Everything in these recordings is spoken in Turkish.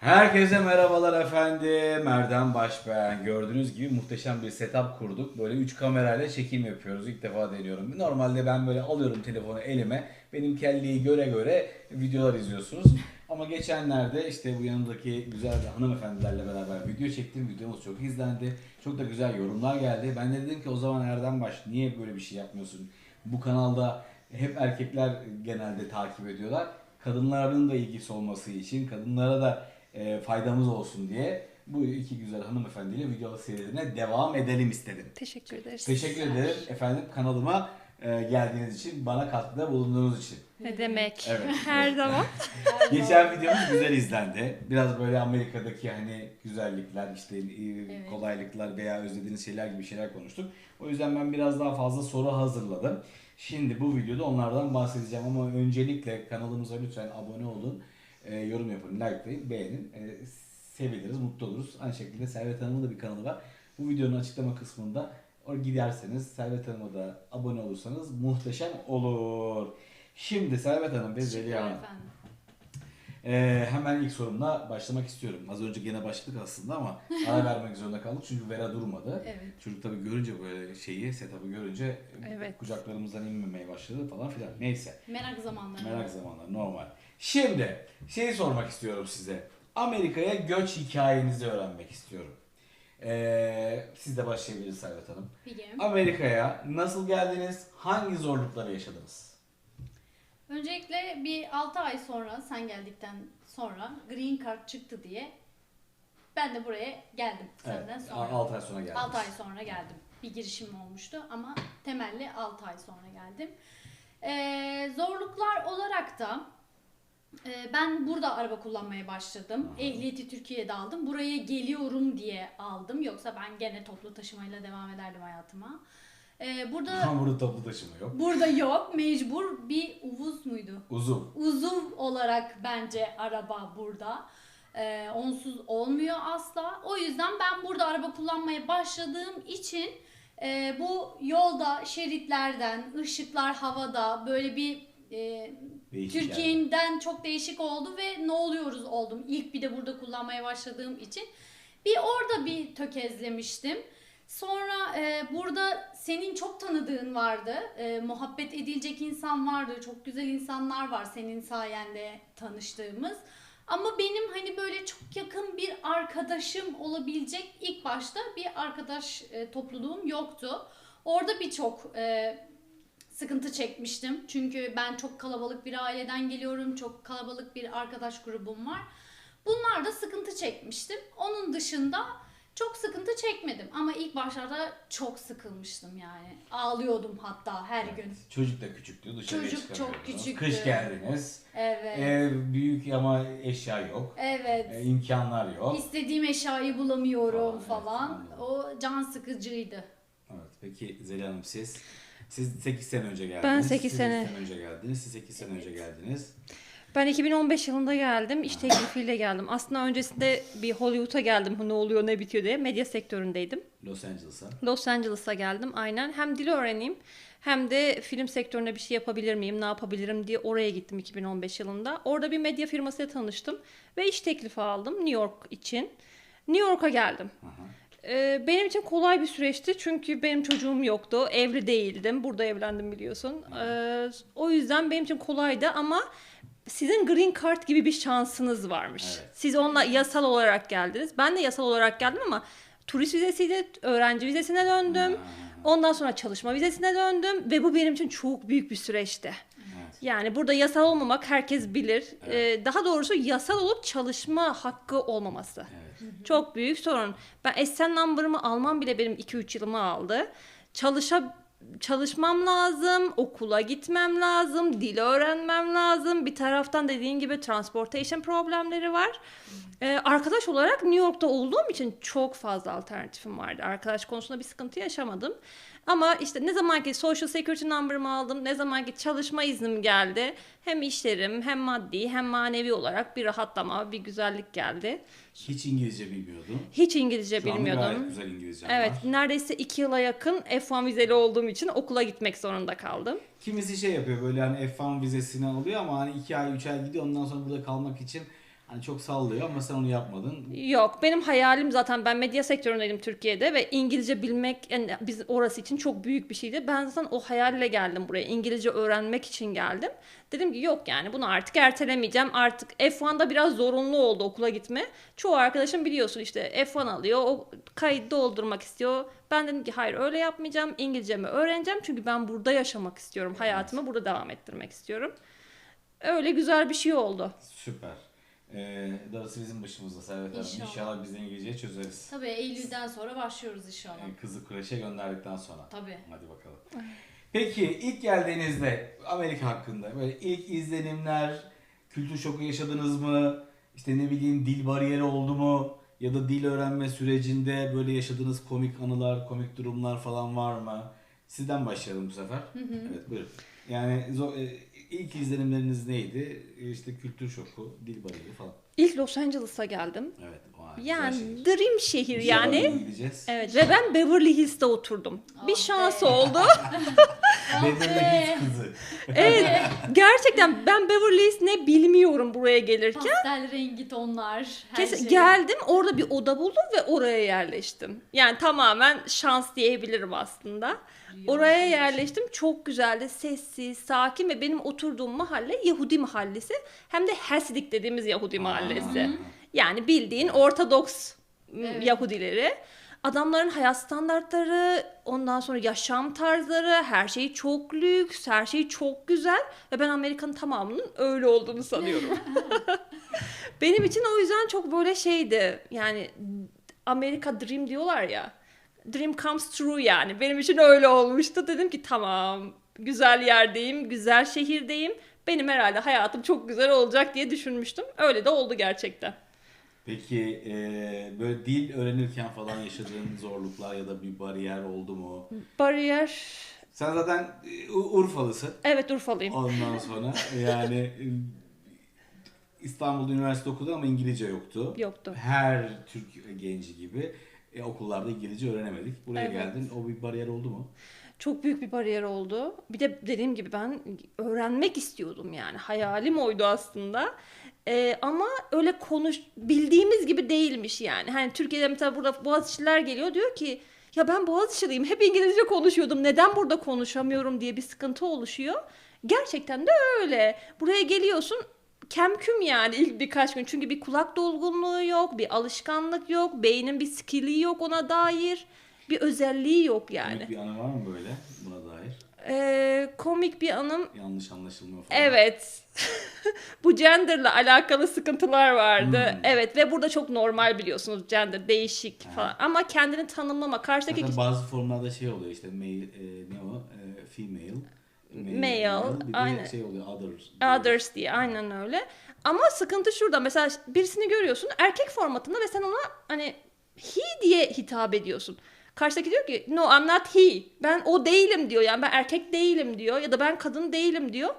Herkese merhabalar efendim. Erdem Baş ben. Gördüğünüz gibi muhteşem bir setup kurduk. Böyle 3 kamerayla çekim yapıyoruz. İlk defa deniyorum. Normalde ben böyle alıyorum telefonu elime. Benim kelleyi göre göre videolar izliyorsunuz. Ama geçenlerde işte bu yanındaki güzel hanımefendilerle beraber video çektim. Videomuz çok izlendi. Çok da güzel yorumlar geldi. Ben de dedim ki o zaman Erdem Baş niye böyle bir şey yapmıyorsun? Bu kanalda hep erkekler genelde takip ediyorlar. Kadınların da ilgisi olması için, kadınlara da e, faydamız olsun diye bu iki güzel hanımefendiyle video serilerine devam edelim istedim. Teşekkür ederiz. Teşekkür ederim efendim kanalıma e, geldiğiniz için, bana katkıda bulunduğunuz için. Ne demek? Evet. Her zaman. Geçen videomuz güzel izlendi. Biraz böyle Amerika'daki hani güzellikler, işte e, kolaylıklar veya özlediğiniz şeyler gibi şeyler konuştuk. O yüzden ben biraz daha fazla soru hazırladım. Şimdi bu videoda onlardan bahsedeceğim ama öncelikle kanalımıza lütfen abone olun, e, yorum yapın, likelayın, beğenin. E, seviniriz, mutlu oluruz. Aynı şekilde Servet Hanım'ın da bir kanalı var. Bu videonun açıklama kısmında oraya giderseniz Servet Hanım'a da abone olursanız muhteşem olur. Şimdi Servet Hanım ve Zeliha Hanım. Ee, hemen ilk sorumla başlamak istiyorum. Az önce gene başladık aslında ama ara vermek zorunda kaldık çünkü Vera durmadı. Evet. Çocuk tabii görünce böyle şeyi, setup'ı görünce Evet. kucaklarımızdan inmemeye başladı falan filan. Neyse. Merak zamanları. Merak zamanları normal. Şimdi şeyi sormak istiyorum size. Amerika'ya göç hikayenizi öğrenmek istiyorum. Ee, siz de başlayabiliriz Servet Hanım. Peki. Amerika'ya nasıl geldiniz? Hangi zorlukları yaşadınız? Öncelikle bir 6 ay sonra sen geldikten sonra Green Card çıktı diye ben de buraya geldim senden sonra. 6 ay sonra geldiniz. 6 ay sonra geldim. Bir girişim olmuştu ama temelli 6 ay sonra geldim. Ee, zorluklar olarak da ben burada araba kullanmaya başladım. Aha. Ehliyeti Türkiye'de aldım. Buraya geliyorum diye aldım. Yoksa ben gene toplu taşımayla devam ederdim hayatıma. Ee, burada Ama burada toplu taşıma yok. burada yok. Mecbur bir uvuz muydu? Uzun. Uzuv olarak bence araba burada. Ee, onsuz olmuyor asla. O yüzden ben burada araba kullanmaya başladığım için e, bu yolda şeritlerden, ışıklar havada böyle bir e, Değişik yani. Türkiye'den çok değişik oldu ve ne oluyoruz oldum. İlk bir de burada kullanmaya başladığım için. Bir orada bir tökezlemiştim. Sonra e, burada senin çok tanıdığın vardı. E, muhabbet edilecek insan vardı. Çok güzel insanlar var senin sayende tanıştığımız. Ama benim hani böyle çok yakın bir arkadaşım olabilecek ilk başta bir arkadaş e, topluluğum yoktu. Orada birçok e, sıkıntı çekmiştim. Çünkü ben çok kalabalık bir aileden geliyorum. Çok kalabalık bir arkadaş grubum var. Bunlar da sıkıntı çekmiştim. Onun dışında çok sıkıntı çekmedim. Ama ilk başlarda çok sıkılmıştım yani. Ağlıyordum hatta her gün. Çocuk da küçüktü dışarıya Çocuk çok küçüktü. Kış geldiniz. Evet. Ev büyük ama eşya yok. Evet. E, imkanlar yok. İstediğim eşyayı bulamıyorum Falan, evet, falan. o can sıkıcıydı. Evet. Peki Zeliha Hanım siz? Siz 8 sene önce geldiniz. Ben sekiz Siz sene. üç sene önce geldiniz. Siz 8 sene önce geldiniz. Ben 2015 yılında geldim. İş teklifiyle geldim. Aslında öncesinde bir Hollywood'a geldim. Ne oluyor ne bitiyor diye. Medya sektöründeydim. Los Angeles'a. Los Angeles'a geldim aynen. Hem dil öğreneyim hem de film sektöründe bir şey yapabilir miyim, ne yapabilirim diye oraya gittim 2015 yılında. Orada bir medya firmasıyla tanıştım ve iş teklifi aldım New York için. New York'a geldim. Aha. Ee, benim için kolay bir süreçti çünkü benim çocuğum yoktu. Evli değildim. Burada evlendim biliyorsun. Ee, o yüzden benim için kolaydı ama sizin green card gibi bir şansınız varmış. Evet. Siz onunla yasal olarak geldiniz. Ben de yasal olarak geldim ama turist vizesiyle öğrenci vizesine döndüm. Ondan sonra çalışma vizesine döndüm ve bu benim için çok büyük bir süreçti. Evet. Yani burada yasal olmamak herkes bilir. Ee, daha doğrusu yasal olup çalışma hakkı olmaması. Evet. Çok büyük sorun. Ben SN number'ımı almam bile benim 2-3 yılımı aldı. Çalışa çalışmam lazım, okula gitmem lazım, dil öğrenmem lazım. Bir taraftan dediğin gibi transportation problemleri var. Ee, arkadaş olarak New York'ta olduğum için çok fazla alternatifim vardı. Arkadaş konusunda bir sıkıntı yaşamadım. Ama işte ne zaman ki Social Security number'ımı aldım, ne zaman ki çalışma iznim geldi. Hem işlerim hem maddi hem manevi olarak bir rahatlama, bir güzellik geldi. Hiç İngilizce bilmiyordum. Hiç İngilizce Şu anda gayet bilmiyordum. güzel İngilizcem Evet, var. neredeyse iki yıla yakın F1 vizeli olduğum için okula gitmek zorunda kaldım. Kimisi şey yapıyor böyle hani F1 vizesini alıyor ama hani 2 ay 3 ay gidiyor ondan sonra burada kalmak için Hani çok sallıyor ama sen onu yapmadın. Yok benim hayalim zaten ben medya sektöründeydim Türkiye'de ve İngilizce bilmek yani biz orası için çok büyük bir şeydi. Ben zaten o hayalle geldim buraya. İngilizce öğrenmek için geldim. Dedim ki yok yani bunu artık ertelemeyeceğim. Artık F1'da biraz zorunlu oldu okula gitme. Çoğu arkadaşım biliyorsun işte F1 alıyor. O kayıt doldurmak istiyor. Ben dedim ki hayır öyle yapmayacağım. İngilizcemi öğreneceğim. Çünkü ben burada yaşamak istiyorum. Hayatımı burada devam ettirmek istiyorum. Öyle güzel bir şey oldu. Süper. Ee, darısı bizim başımızda Servet Hanım. İnşallah. İnşallah biz de İngilizceyi çözeriz. Tabii Eylül'den sonra başlıyoruz inşallah. Yani kızı kreşe gönderdikten sonra. Tabii. Hadi bakalım. Peki ilk geldiğinizde Amerika hakkında böyle ilk izlenimler, kültür şoku yaşadınız mı? İşte ne bileyim dil bariyeri oldu mu? Ya da dil öğrenme sürecinde böyle yaşadığınız komik anılar, komik durumlar falan var mı? Sizden başlayalım bu sefer. Evet buyurun. Yani zo- e, ilk izlenimleriniz neydi? İşte kültür şoku, dil bariyeri falan. İlk Los Angeles'a geldim. Evet. Yani şehir. dream şehir yani. bir gideceğiz. Evet ve ben Beverly Hills'te oturdum. bir Ah şans be. oldu. Beverly be. Hills kızı. evet gerçekten ben Beverly Hills ne bilmiyorum buraya gelirken. Pastel rengi tonlar. Her Kesin şey. geldim orada bir oda buldum ve oraya yerleştim. Yani tamamen şans diyebilirim aslında. Rüya Oraya yerleştim. Çok güzeldi. Sessiz, sakin ve benim oturduğum mahalle Yahudi mahallesi. Hem de Hasidik dediğimiz Yahudi mahallesi. Aa. Yani bildiğin Ortodoks Evet. Yahudileri. Adamların hayat standartları, ondan sonra yaşam tarzları, her şey çok lüks, her şey çok güzel ve ben Amerika'nın tamamının öyle olduğunu sanıyorum. Benim için o yüzden çok böyle şeydi. Yani Amerika Dream diyorlar ya. Dream comes true yani. Benim için öyle olmuştu. Dedim ki tamam, güzel yerdeyim, güzel şehirdeyim. Benim herhalde hayatım çok güzel olacak diye düşünmüştüm. Öyle de oldu gerçekten. Peki e, böyle dil öğrenirken falan yaşadığın zorluklar ya da bir bariyer oldu mu? Bariyer. Sen zaten e, Urfalısın. Evet Urfalıyım. Ondan sonra yani e, İstanbul'da üniversite okudu ama İngilizce yoktu. Yoktu. Her Türk genci gibi e, okullarda İngilizce öğrenemedik. Buraya Evet. geldin. O bir bariyer oldu mu? Çok büyük bir bariyer oldu. Bir de dediğim gibi ben öğrenmek istiyordum yani. Hayalim oydu aslında. Ee, ama öyle konuş bildiğimiz gibi değilmiş yani. Hani Türkiye'de mesela burada Boğaziçi'liler geliyor diyor ki ya ben Boğaziçi'liyim hep İngilizce konuşuyordum neden burada konuşamıyorum diye bir sıkıntı oluşuyor. Gerçekten de öyle. Buraya geliyorsun kemküm yani ilk birkaç gün. Çünkü bir kulak dolgunluğu yok, bir alışkanlık yok, beynin bir skill'i yok ona dair. Bir özelliği yok yani. Bir anı var mı böyle buna dair? Ee, komik bir anım. Yanlış anlaşılma falan. Evet. Bu genderla alakalı sıkıntılar vardı. Hmm. Evet ve burada çok normal biliyorsunuz gender değişik Ha. falan. Ama kendini tanımlama. Karşıdaki Zaten bazı formlarda şey oluyor işte male, e, ne o? E, female. Male, bir de aynen. şey oluyor other. Others diye aynen öyle. Ama sıkıntı şurada. Mesela birisini görüyorsun erkek formatında ve sen ona hani he diye hitap ediyorsun. Karşıdaki diyor ki no I'm not he. Ben o değilim diyor. Yani ben erkek değilim diyor ya da ben kadın değilim diyor.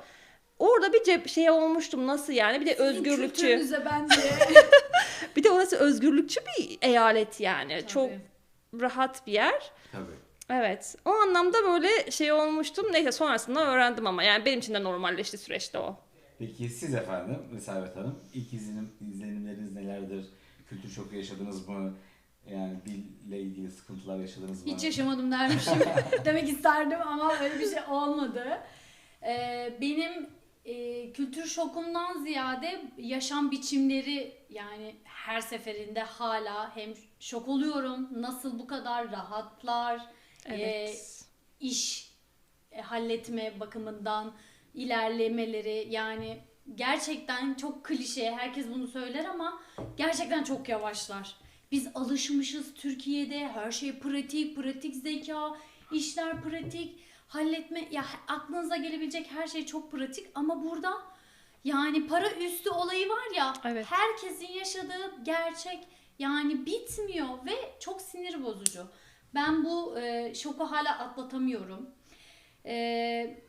Orada bir cep şey olmuştum nasıl yani bir de özgürlükçü. Kültürünüze ben diye. Bir de orası özgürlükçü bir eyalet yani. Çok Tabii. rahat bir yer. Tabii. Evet. O anlamda böyle şey olmuştum. Neyse sonrasında öğrendim ama yani benim için de normalleşti süreçte o. Peki siz efendim Servet Hanım ilk izlenim, izlenimleriniz nelerdir? Kültür şoku yaşadınız mı? Yani dille ilgili sıkıntılar yaşadınız mı? Hiç yaşamadım dermişim. Demek isterdim ama öyle bir şey olmadı. Ee, benim e, kültür şokumdan ziyade yaşam biçimleri yani her seferinde hala hem şok oluyorum. Nasıl bu kadar rahatlar, e, Evet. iş e, halletme bakımından ilerlemeleri yani gerçekten çok klişe herkes bunu söyler ama gerçekten çok yavaşlar. Biz alışmışız Türkiye'de her şey pratik, pratik zeka, işler pratik, halletme ya aklınıza gelebilecek her şey çok pratik ama burada yani para üstü olayı var ya Evet. herkesin yaşadığı gerçek yani bitmiyor ve çok sinir bozucu. Ben bu e, şoku hala atlatamıyorum. E,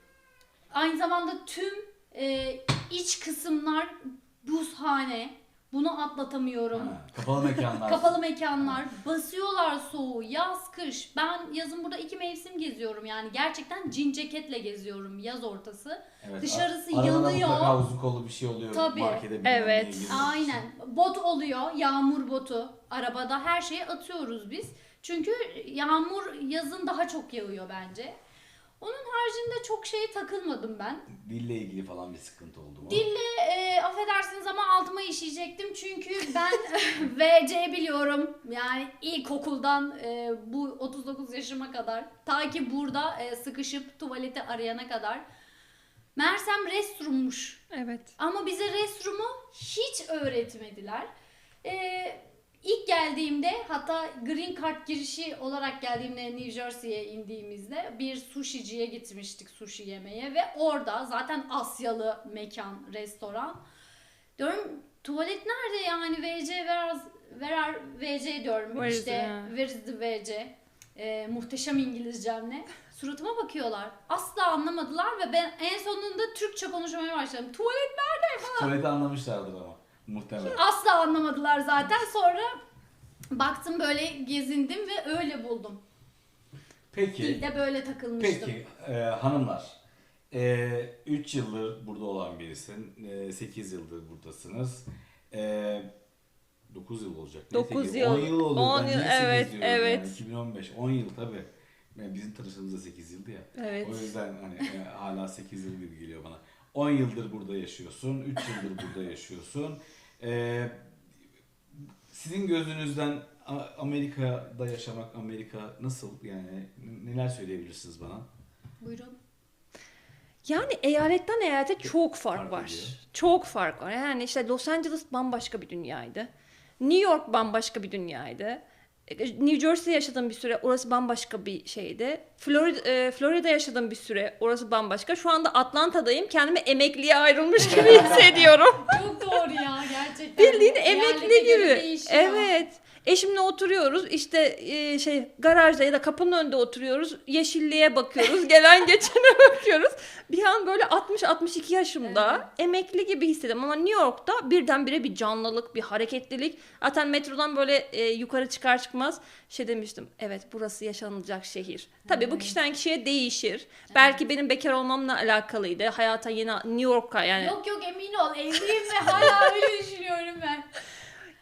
aynı zamanda tüm e, iç kısımlar buzhane. Bunu atlatamıyorum. Ha, kapalı mekanlar. Kapalı mekanlar, basıyorlar soğuğu, yaz, kış. Ben yazın burada iki mevsim geziyorum yani. Gerçekten cin ceketle geziyorum yaz ortası. Evet, Dışarısı arada yanıyor. mutlaka uzun kollu bir şey oluyor. Tabii. Markete Evet. Aynen. Bot oluyor, yağmur botu. Arabada her şeyi atıyoruz biz. Çünkü yağmur yazın daha çok yağıyor bence. Onun haricinde çok şeye takılmadım ben. Dille ilgili falan bir sıkıntı oldu mu? Dille e, affedersiniz ama altıma işeyecektim çünkü ben VC biliyorum. Yani ilkokuldan e, bu 39 yaşıma kadar ta ki burada e, sıkışıp tuvaleti arayana kadar. Mersem restroommuş. Evet. Ama bize restroom'u hiç öğretmediler. Ee, ilk geldiğimde hatta Green Card girişi olarak geldiğimde New Jersey'ye indiğimizde bir sushiciye gitmiştik sushi yemeye ve orada zaten Asyalı mekan, restoran. Diyorum tuvalet nerede yani VC where are VC diyorum Where is işte the- where is the VC Ee, muhteşem İngilizcemle suratıma bakıyorlar. Asla anlamadılar ve ben en sonunda Türkçe konuşmaya başladım. Tuvalet nerede falan. Tuvaleti anlamışlardır ama. Muhtemelen. Asla anlamadılar zaten. Sonra baktım böyle gezindim ve öyle buldum. Peki. Dilde böyle takılmıştım. Peki e, hanımlar. 3 yıldır burada olan birisin. 8 yıldır buradasınız. 9 yıl olacak. Ne Dokuz sekiz? yıl. 10 yıl oldu. On Ben yıl, niye sekiz evet, evet. Yani? 2015. 10 yıl tabii. Yani bizim tanıştığımız da 8 yıldı ya. Evet. O yüzden hani e, hala 8 yıl gibi geliyor bana. 10 yıldır burada yaşıyorsun. 3 yıldır burada yaşıyorsun. E, sizin gözünüzden Amerika'da yaşamak, Amerika nasıl yani neler söyleyebilirsiniz bana? Buyurun. Yani eyaletten eyalete çok fark Fark var. ediyor. Çok fark var. Yani işte Los Angeles bambaşka bir dünyaydı. New York bambaşka bir dünyaydı. E, New Jersey yaşadım bir süre. Orası bambaşka bir şeydi. Florida, e, Florida yaşadım bir süre. Orası bambaşka. Şu anda Atlanta'dayım. Kendimi emekliye ayrılmış gibi hissediyorum. Çok doğru ya gerçekten. Bildiğin emekli gibi. Evet. Eşimle oturuyoruz. İşte e, şey garajda ya da kapının önünde oturuyoruz. Yeşilliğe bakıyoruz. Gelen geçene bakıyoruz. Bir an böyle 60-62 yaşımda emekli gibi hissediyorum. Ama New York'ta birdenbire bir canlılık, bir hareketlilik. Zaten metrodan böyle e, yukarı çıkar çıkmaz şey demiştim. Evet burası yaşanılacak şehir. Tabii bu kişiden kişiye değişir. Belki benim bekar olmamla alakalıydı. Hayata yeni New York'a yani Yok yok emin ol evliyim ve hala öyle düşünüyorum ben.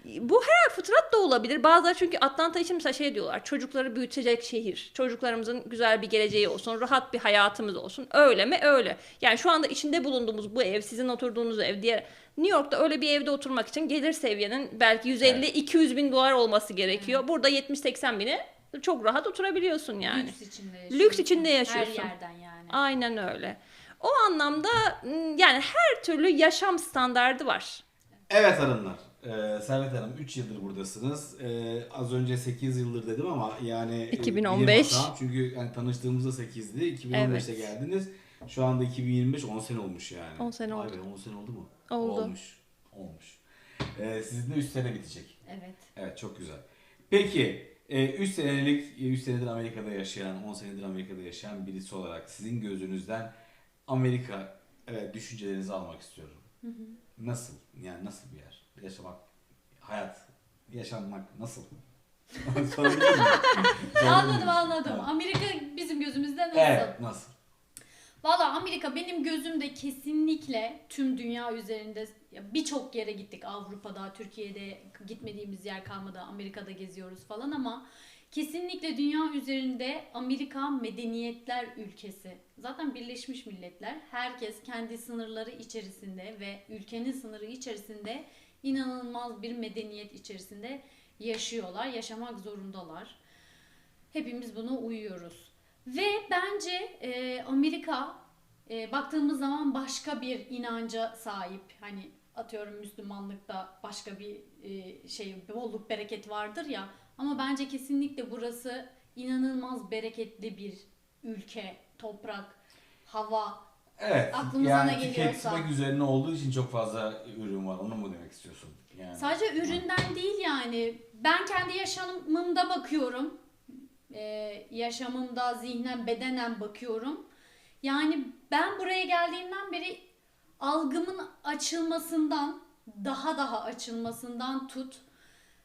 Bu her fıtrat da olabilir. Bazıları çünkü Atlanta için mesela şey diyorlar. Çocukları büyütecek şehir. Çocuklarımızın güzel bir geleceği olsun. Rahat bir hayatımız olsun. Öyle mi? Öyle. Yani şu anda içinde bulunduğumuz bu ev, sizin oturduğunuz ev diğer New York'ta öyle bir evde oturmak için gelir seviyenin belki 150-200 bin dolar olması gerekiyor. Burada 70-80 bine çok rahat oturabiliyorsun yani. Lüks içinde yaşıyorsun. Lüks içinde yaşıyorsun. Her yerden yani. Aynen öyle. O anlamda yani her türlü yaşam standardı var. Evet hanımlar. Ee, Servet Hanım 3 yıldır buradasınız. Ee, az önce 8 yıldır dedim ama yani e, 2015. bilim hatam. Çünkü yani tanıştığımızda 8'di. 2015'te Evet. geldiniz. Şu anda 2025 10 sene olmuş yani. 10 sene oldu. be, 10 sene oldu mu? Oldu. Olmuş. Olmuş. Ee, sizin de 3 sene bitecek. Evet. Evet çok güzel. Peki 3 senelik 3 senedir Amerika'da yaşayan, 10 senedir Amerika'da yaşayan birisi olarak sizin gözünüzden Amerika evet düşüncelerinizi almak istiyorum. Nasıl? Yani nasıl bir yer? Yaşamak, hayat, yaşanmak nasıl? Sorabilir miyim? Sorabilir Anladım anladım. Tamam. Amerika bizim gözümüzde nasıl? Evet nasıl? Valla Amerika benim gözümde kesinlikle tüm dünya üzerinde birçok yere gittik Avrupa'da, Türkiye'de gitmediğimiz yer kalmadı. Amerika'da geziyoruz falan ama kesinlikle dünya üzerinde Amerika medeniyetler ülkesi. Zaten Birleşmiş Milletler herkes kendi sınırları içerisinde ve ülkenin sınırı içerisinde inanılmaz bir medeniyet içerisinde yaşıyorlar, yaşamak zorundalar. Hepimiz buna uyuyoruz. Ve bence e, Amerika e, baktığımız zaman başka bir inanca sahip. Hani atıyorum Müslümanlıkta başka bir e, şey bolluk bereket vardır ya. Ama bence kesinlikle burası inanılmaz bereketli bir ülke, toprak, hava. Evet. Aklımıza yani ne geliyorsa. tüketmek üzerine olduğu için çok fazla ürün var. Onu mu demek istiyorsun? Yani. Sadece üründen değil yani. Ben kendi yaşamımda bakıyorum. Ee, yaşamımda zihnen, bedenen bakıyorum. Yani ben buraya geldiğimden beri algımın açılmasından daha daha açılmasından tut.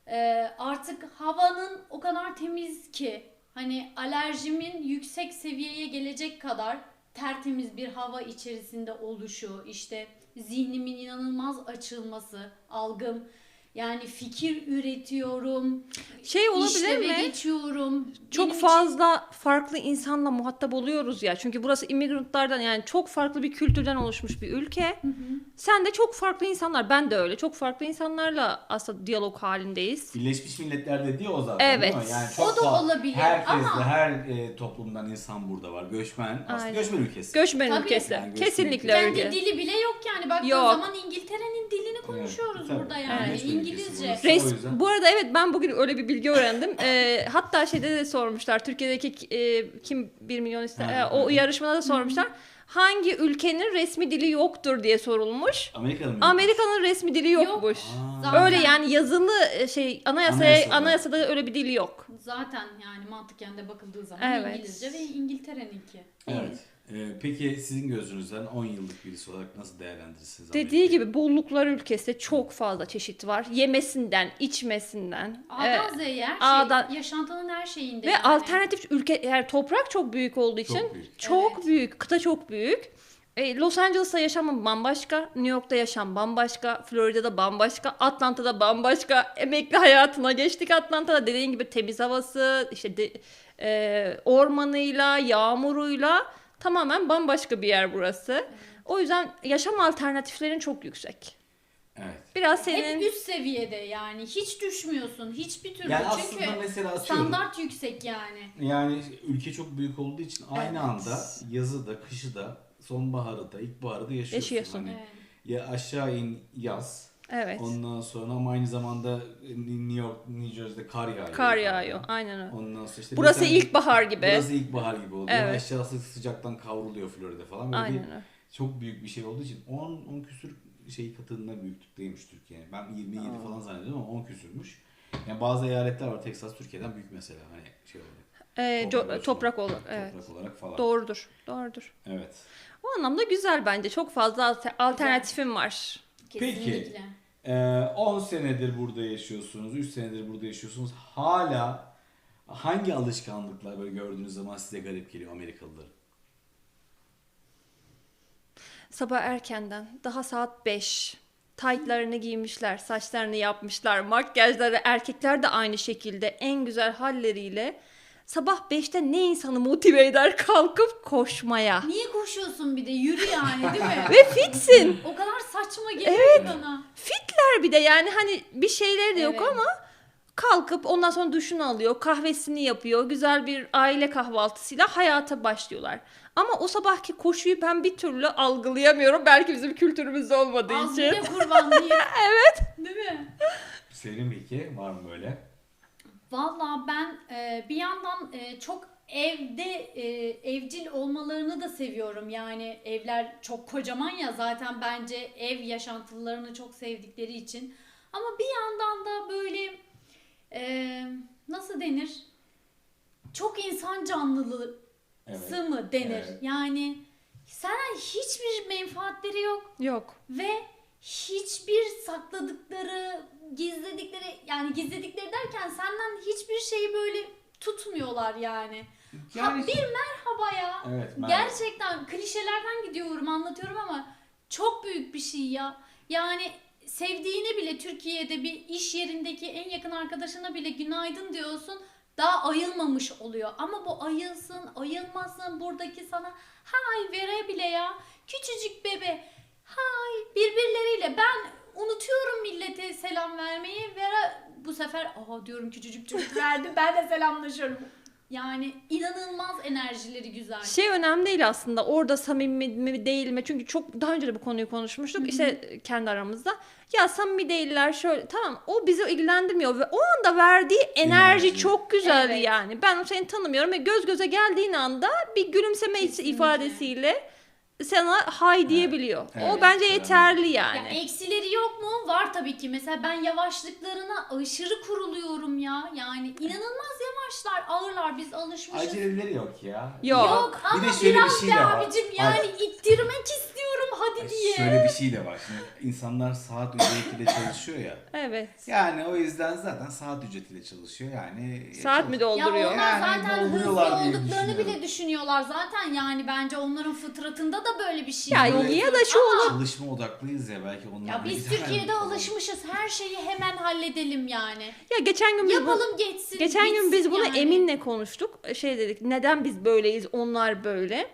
Ee, artık havanın o kadar temiz ki hani alerjimin yüksek seviyeye gelecek kadar tertemiz bir hava içerisinde oluşu, işte zihnimin inanılmaz açılması, algım yani fikir üretiyorum, Şey olabilir mi? geçiyorum. Çok Benim için- fazla farklı insanla muhatap oluyoruz ya. Çünkü burası immigrantlardan yani çok farklı bir kültürden oluşmuş bir ülke. Sen de çok farklı insanlar, ben de öyle. Çok farklı insanlarla aslında diyalog halindeyiz. Birleşmiş Milletler dediği o zaten Evet. Yani O da fa- olabilir Herkesle, ama- her e, toplumdan insan burada var. Göçmen. Aslında Aynen. göçmen ülkesi. Göçmen Tabii. ülkesi. Yani göçmen Kesinlikle ülkesi. Kendi öyle. dili bile yok yani baktığın Yok. zaman İngiltere'nin dilini konuşuyoruz tabii. burada Evet. yani ülkesi İngilizce. Res, bu arada evet ben bugün öyle bir bilgi öğrendim. Ee, hatta şeyde de sormuşlar. Türkiye'deki e, kim 1 milyon ister Ha, e, o hı. yarışmada da sormuşlar. Hangi ülkenin resmi dili yoktur diye sorulmuş. Amerika'nın? Amerika'nın resmi dili Yok. yokmuş. Zaten- Öyle yani yazılı e, şey anayasaya Anayasada. anayasada öyle bir dil yok. Zaten yani mantıken de bakıldığı zaman Evet. İngilizce ve İngiltere'ninki. Evet. Ee, peki sizin gözünüzden 10 yıllık birisi olarak nasıl değerlendirirsiniz? Dediği Amerika'yı? gibi bolluklar ülkesi çok fazla çeşit var. Yemesinden, içmesinden. A'dan e, Z'ye her A'dan- şey, yaşantının her şeyinde Ve yani. alternatif ülke yani toprak çok büyük olduğu için Çok büyük. çok Evet. büyük, kıta çok büyük. E, Los Angeles'ta yaşam bambaşka, New York'ta yaşam bambaşka, Florida'da bambaşka, Atlanta'da bambaşka. Emekli hayatına geçtik Atlanta'da dediğin gibi temiz havası, işte de, e, ormanıyla, yağmuruyla tamamen bambaşka bir yer burası. O yüzden yaşam alternatiflerin çok yüksek. Evet. Biraz Hep senin üst seviyede yani hiç düşmüyorsun hiçbir türlü Yani çünkü aslında mesela atıyorum. standart yüksek yani. Yani ülke çok büyük olduğu için aynı Evet. anda yazı da, kışı da, sonbaharı da, ilkbaharı da yaşıyorsun. Yaşıyorsun. Hani Evet. ya aşağı in yaz. Evet. Ondan sonra ama aynı zamanda New York, New Jersey'de kar yağıyor. Kar yağıyor. Aynen öyle. Ondan sonra işte Burası mesela- ilkbahar gibi. Burası ilkbahar gibi oluyor. Evet. Aşağısı sıcaktan kavruluyor Florida falan. Böyle Aynen bir, öyle. çok büyük bir şey olduğu için 10 10 küsür şey katında büyüklükteymiş Türkiye. Ben 27 falan zannediyorum ama 10 küsürmüş. Yani bazı eyaletler var. Texas Türkiye'den büyük mesela hani şey olarak. Ee, Toprak toprak olarak. Evet. Toprak olarak falan. Doğrudur. Doğrudur. Evet. O anlamda güzel bence. Çok fazla alter- alternatifim var. Kesinlikle. Ee, 10 senedir burada yaşıyorsunuz, 3 senedir burada yaşıyorsunuz. Hala hangi alışkanlıklar böyle gördüğünüz zaman size garip geliyor Amerikalıların? Sabah erkenden. Daha saat 5. Taytlarını giymişler, saçlarını yapmışlar, makyajları erkekler de aynı şekilde en güzel halleriyle sabah 5'te ne insanı motive eder kalkıp koşmaya. Niye koşuyorsun bir de yürü yani değil mi? Ve fitsin. o kadar saçma geliyor ki bana. Fitler bir de yani hani bir şeyleri de yok Evet. ama kalkıp ondan sonra duşunu alıyor, kahvesini yapıyor, güzel bir aile kahvaltısıyla hayata başlıyorlar. Ama o sabahki koşuyu ben bir türlü algılayamıyorum. Belki bizim kültürümüzde olmadığı Az için. bile kurban değil. evet. Değil mi? Senin peki var mı böyle? Valla ben e, bir yandan e, çok evde e, evcil olmalarını da seviyorum. Yani evler çok kocaman ya zaten bence ev yaşantılarını çok sevdikleri için. Ama bir yandan da böyle e, nasıl denir? Çok insan canlılığı Evet. mı denir? Evet. Yani sana hiçbir menfaatleri yok Yok. ve hiçbir sakladıkları, gizledikleri yani gizledikleri derken senden hiçbir şeyi böyle tutmuyorlar yani. Yani Ha, bir merhaba ya. Evet, merhaba. Gerçekten klişelerden gidiyorum anlatıyorum ama çok büyük bir şey ya. Yani sevdiğine bile Türkiye'de bir iş yerindeki en yakın arkadaşına bile günaydın diyorsun daha ayılmamış oluyor. Ama bu ayılsın, ayılmasın buradaki sana hay vere bile ya. Küçücük bebe hay birbirleriyle ben unutuyorum millete selam vermeyi. Vera bu sefer aha diyorum küçücük çocuk verdi ben de selamlaşıyorum. Yani inanılmaz enerjileri güzel. Şey önemli değil aslında orada samimi mi değil mi? Çünkü çok daha önce de bu konuyu konuşmuştuk işte kendi aramızda. Ya samimi değiller şöyle tamam o bizi ilgilendirmiyor ve o anda verdiği enerji, Enerji. çok güzeldi Evet. yani. Ben seni tanımıyorum ve göz göze geldiğin anda bir gülümseme Kesinlikle. ifadesiyle sana hay diyebiliyor. Evet. O bence yeterli Ya yani. eksileri yok mu? Var tabii ki. Mesela ben yavaşlıklarına aşırı kuruluyorum ya. Yani inanılmaz yavaşlar, ağırlar. Biz alışmışız. Aceleleri yok ya. Yok. Yok ama Bir de şöyle bir biraz şey be de var. abicim yani Ay. ittirmek istiyorum. Hadi diye. Şöyle bir şey de var. Şimdi insanlar saat ücretiyle çalışıyor ya. Evet. Yani o yüzden zaten saat ücretiyle çalışıyor. Yani Saat mi Ya dolduruyor? onlar Yani zaten hızlı diye olduklarını düşünüyorum. bile düşünüyorlar. Zaten yani bence onların fıtratında da böyle bir şey Ya yok. ya da şu Ama- olur. Çalışma odaklıyız ya belki onlar. Ya biz Türkiye'de falan. alışmışız. Her şeyi hemen halledelim yani. Ya geçen gün biz bu- Yapalım geçsin. Geçen gün biz bitsin bunu yani. Emin'le konuştuk. Şey dedik neden biz böyleyiz onlar böyle.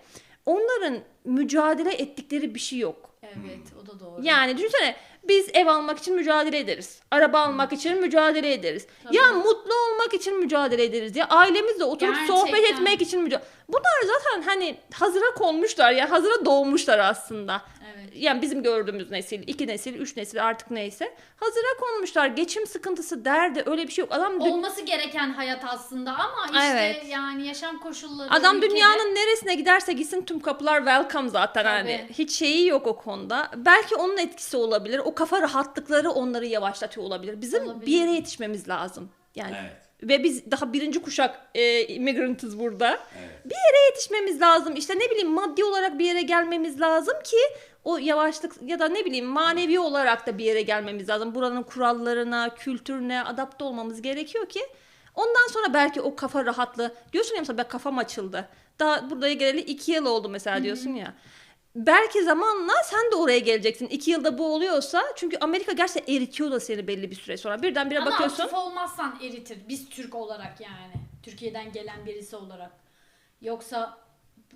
Onların mücadele ettikleri bir şey yok. Evet o da doğru. Yani düşünsene biz ev almak için mücadele ederiz. Araba almak için mücadele ederiz. Tabii. Ya mutlu olmak için mücadele ederiz. Ya ailemizle oturup Gerçekten. sohbet etmek için mücadele. Bunlar zaten hani hazıra konmuşlar ya hazıra doğmuşlar aslında. Evet. Yani bizim gördüğümüz nesil, iki nesil, üç nesil artık neyse. Hazıra konmuşlar. Geçim sıkıntısı, derdi öyle bir şey yok. Adam Olması gereken hayat aslında ama işte Evet. yani yaşam koşulları Adam ülkede- dünyanın neresine giderse gitsin tüm kapılar welcome zaten hani. Tabii. Hiç şeyi yok o konuda. Belki onun etkisi olabilir. O kafa rahatlıkları onları yavaşlatıyor olabilir. Bizim Olabilir. bir yere yetişmemiz lazım. Yani Evet. Ve biz daha birinci kuşak e, immigrantız burada. Evet. Bir yere yetişmemiz lazım. İşte ne bileyim maddi olarak bir yere gelmemiz lazım ki o yavaşlık ya da ne bileyim manevi olarak da bir yere gelmemiz lazım. Buranın kurallarına, kültürüne adapte olmamız gerekiyor ki ondan sonra belki o kafa rahatlığı diyorsun ya mesela ben kafam açıldı. Daha buraya geleli iki yıl oldu mesela diyorsun ya. Belki zamanla sen de oraya geleceksin. İki yılda bu oluyorsa çünkü Amerika gerçekten eritiyor da seni belli bir süre sonra. Birdenbire Ama bakıyorsun. aktif olmazsan eritir. Biz Türk olarak yani. Türkiye'den gelen birisi olarak. Yoksa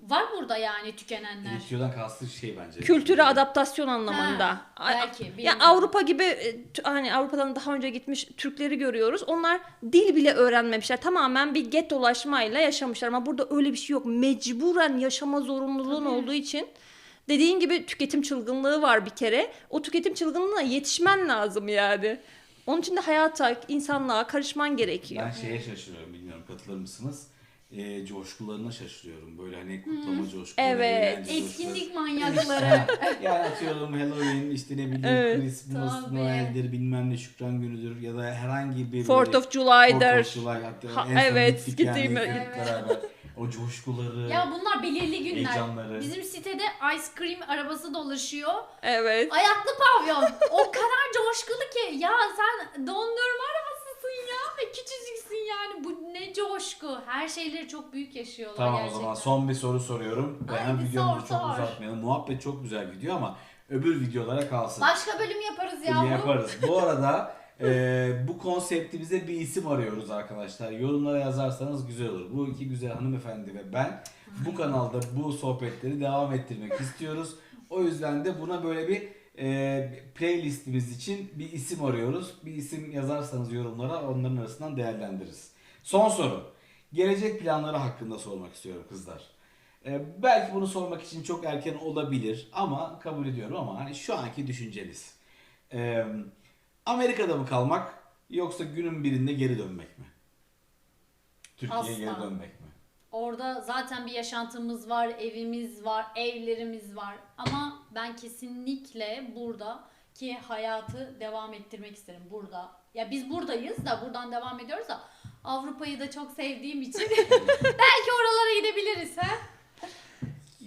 var burada yani tükenenler. Eritiyordan kastı şey bence. kültüre adaptasyon anlamında. Ha, belki, Ya bilmiyorum. Avrupa gibi e, hani Avrupa'dan daha önce gitmiş Türkleri görüyoruz. Onlar dil bile öğrenmemişler. Tamamen bir gettolaşmayla yaşamışlar ama burada öyle bir şey yok. Mecburen yaşama zorunluluğun Tabii. olduğu için dediğin gibi tüketim çılgınlığı var bir kere. O tüketim çılgınlığına yetişmen lazım yani. Onun için de hayata, insanlığa karışman gerekiyor. Ben şeye şaşırıyorum bilmiyorum katılır mısınız? Ee, coşkularına şaşırıyorum. Böyle hani kutlama coşkuları. Evet. coşkuları. Etkinlik manyakları. yani atıyorum Halloween işte ne bileyim Evet. Christmas, Tabii. Noel'dir bilmem ne şükran günüdür ya da herhangi bir Fourth of July'dır. Fourth of July hatta Ha, en evet, gittiğim- yani Evet. beraber. O coşkuları, ya bunlar belirli günler. heyecanları. Bizim sitede ice cream arabası dolaşıyor. Evet. Ayaklı pavyon. O kadar coşkulu ki. Ya sen dondurma arabasısın ya. Ve küçücüksün yani. Bu ne coşku. Her şeyleri çok büyük yaşıyorlar Tamam gerçekten. o zaman son bir soru soruyorum. Ve hem Haydi videomuzu sor, çok sor. uzatmayalım. Muhabbet çok güzel gidiyor ama öbür videolara kalsın. Başka bölüm yaparız Bunu ya. yaparız. Bu arada e, bu konseptimize bir isim arıyoruz arkadaşlar. Yorumlara yazarsanız güzel olur. Bu iki güzel hanımefendi ve ben bu kanalda bu sohbetleri devam ettirmek istiyoruz. O yüzden de buna böyle bir e, playlistimiz için bir isim arıyoruz. Bir isim yazarsanız yorumlara onların arasından değerlendiririz. Son soru. Gelecek planları hakkında sormak istiyorum kızlar. E, belki bunu sormak için çok erken olabilir ama kabul ediyorum ama hani şu anki düşünceniz. Ee, Amerika'da mı kalmak yoksa günün birinde geri dönmek mi? Türkiye'ye geri Asla. dönmek mi? Orada zaten bir yaşantımız var, evimiz var, evlerimiz var. Ama ben kesinlikle burada ki hayatı devam ettirmek isterim burada. Ya biz buradayız da buradan devam ediyoruz da Avrupa'yı da çok sevdiğim için belki oralara gidebiliriz ha.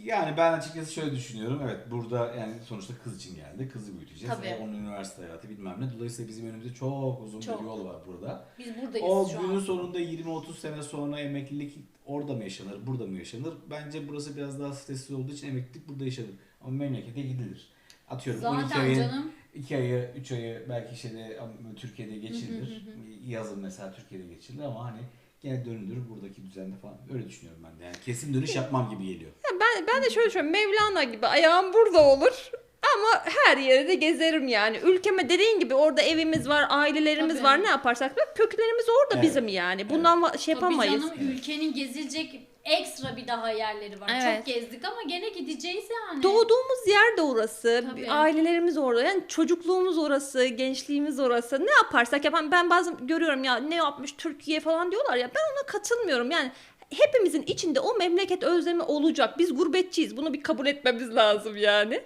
Yani ben açıkçası şöyle düşünüyorum. Evet burada yani sonuçta kız için geldi. Kızı büyüteceğiz. Tabii. Ve onun üniversite hayatı bilmem ne. Dolayısıyla bizim önümüzde çok uzun Çok. bir yol var burada. Biz buradayız O şu günün an. sonunda 20-30 sene sonra emeklilik orada mı yaşanır, burada mı yaşanır? Bence burası biraz daha stresli olduğu için emeklilik burada yaşanır. Ama memlekete gidilir. Atıyorum 12 Zaten ayın canım. 2 ayı, 3 ayı belki şeyde Türkiye'de geçirilir. Yazın mesela Türkiye'de geçirilir ama hani gene dönülür buradaki düzende falan. Öyle düşünüyorum ben de. Yani kesin dönüş yapmam gibi geliyor. Ya ben ben de şöyle düşünüyorum. Mevlana gibi ayağım burada olur. Ama her yere de gezerim yani. Ülkeme dediğin gibi orada evimiz var, ailelerimiz Tabii. var. Ne yaparsak da köklerimiz orada Evet. bizim yani. Bundan va- şey Tabii yapamayız. canım ülkenin gezilecek ekstra bir daha yerleri var. Evet. Çok gezdik ama gene gideceğiz yani. Doğduğumuz yer de orası. Tabii. Ailelerimiz orada. Yani çocukluğumuz orası, gençliğimiz orası. Ne yaparsak yapan ben bazen görüyorum ya ne yapmış Türkiye falan diyorlar ya. Ben ona katılmıyorum. Yani hepimizin içinde o memleket özlemi olacak. Biz gurbetçiyiz. Bunu bir kabul etmemiz lazım yani.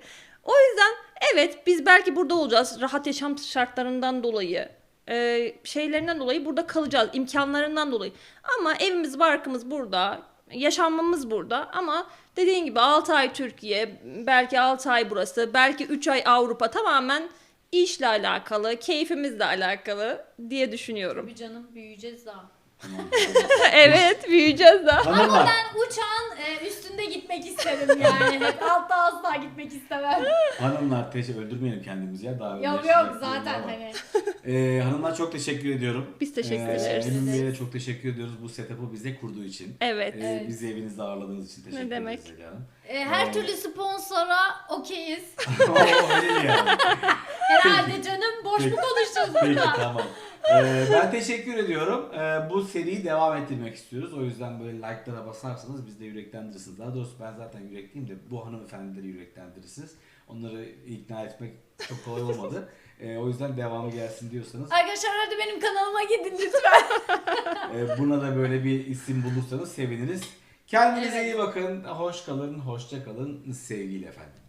O yüzden evet biz belki burada olacağız. Rahat yaşam şartlarından dolayı. e, şeylerinden dolayı burada kalacağız. imkanlarından dolayı. Ama evimiz barkımız burada. Yaşanmamız burada ama dediğin gibi 6 ay Türkiye, belki 6 ay burası, belki 3 ay Avrupa tamamen işle alakalı, keyfimizle alakalı diye düşünüyorum. Tabii canım büyüyeceğiz daha. Tamam. evet, büyüyeceğiz daha. Hanımlar. Ben uçağın e, üstünde gitmek isterim yani. Hep altta asla gitmek istemem. Hanımlar teşekkür öldürmeyelim kendimizi ya daha yok yok zaten hani. ama. Ee, hanımlar çok teşekkür ediyorum. Biz teşekkür Ee, ederiz. Emin Bey'e çok teşekkür ediyoruz bu setup'ı bize kurduğu için. Evet. Ee, Evet. Bizi evinizde ağırladığınız için teşekkür demek. ederiz Ece Hanım. E, her Ee, türlü sponsora okeyiz. Oo, öyle mi yani? Herhalde canım boş mu konuşacağız Peki burada? tamam. Ee, ben teşekkür ediyorum. Ee, bu seriyi devam ettirmek istiyoruz. O yüzden böyle like'lara basarsanız biz de yüreklendirirsiniz. Daha doğrusu ben zaten yürekliyim de bu hanımefendileri yüreklendirirsiniz. Onları ikna etmek çok kolay olmadı. Ee, o yüzden devamı gelsin diyorsanız Arkadaşlar hadi benim kanalıma gidin lütfen. buna da böyle bir isim bulursanız seviniriz. Kendinize iyi bakın. Hoş kalın, hoşça kalın. Sevgiyle efendim.